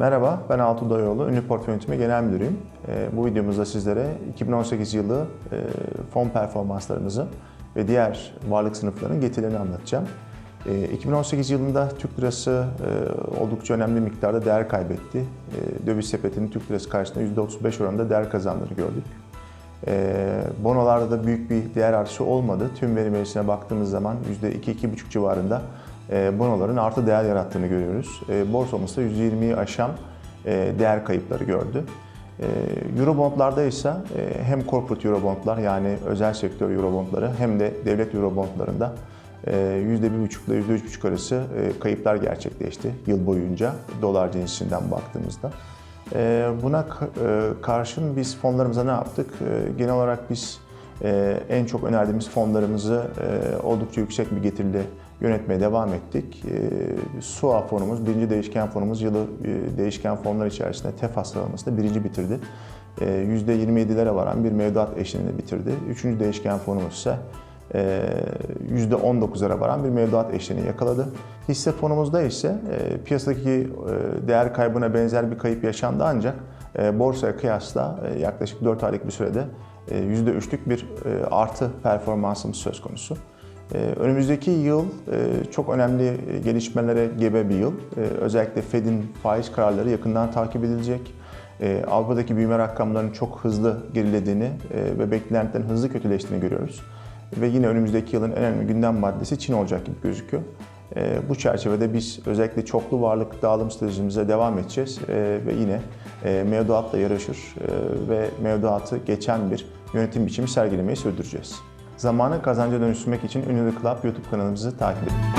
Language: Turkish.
Merhaba, ben Altuğ Dayıoğlu, Ünlü Portföy Yönetimi Genel Müdürüyüm. Ee, Bu videomuzda sizlere 2018 yılı e, fon performanslarımızı ve diğer varlık sınıflarının getirilerini anlatacağım. Ee, 2018 yılında Türk lirası e, oldukça önemli miktarda değer kaybetti. Ee, Döviz sepetinin Türk lirası karşısında %35 oranında değer kazandığını gördük. Ee, Bonolarda da büyük bir değer artışı olmadı. Tüm veri baktığımız zaman %2-2,5 civarında bonoların artı değer yarattığını görüyoruz. E, Borsamızda %20'yi aşan e, değer kayıpları gördü. E, Eurobondlarda ise e, hem corporate Eurobondlar yani özel sektör Eurobondları hem de devlet Eurobondlarında e, %1,5 ile %3,5 arası e, kayıplar gerçekleşti yıl boyunca dolar cinsinden baktığımızda. E, Buna ka- e, karşın biz fonlarımıza ne yaptık? E, Genel olarak biz e, en çok önerdiğimiz fonlarımızı e, oldukça yüksek bir getirili yönetmeye devam ettik. E, SUA fonumuz, birinci değişken fonumuz yılı e, değişken fonlar içerisinde TEFA sıralamasında birinci bitirdi. E, %27'lere varan bir mevduat eşliğini bitirdi. Üçüncü değişken fonumuz ise e, %19'lara varan bir mevduat eşliğini yakaladı. Hisse fonumuzda ise e, piyasadaki e, değer kaybına benzer bir kayıp yaşandı ancak borsaya kıyasla yaklaşık 4 aylık bir sürede e, %3'lük bir artı performansımız söz konusu. E, Önümüzdeki yıl e, çok önemli gelişmelere gebe bir yıl. E, Özellikle Fed'in faiz kararları yakından takip edilecek. E, Avrupa'daki büyüme rakamlarının çok hızlı gerilediğini e, ve beklentilerin hızlı kötüleştiğini görüyoruz. Ve yine önümüzdeki yılın en önemli gündem maddesi Çin olacak gibi gözüküyor. E, Bu çerçevede biz özellikle çoklu varlık dağılım stratejimize devam edeceğiz E, ve yine e, mevduatla yarışır e, ve mevduatı geçen bir yönetim biçimi sergilemeyi sürdüreceğiz. Zamanı kazanca dönüştürmek için Ünlü Club YouTube kanalımızı takip edin.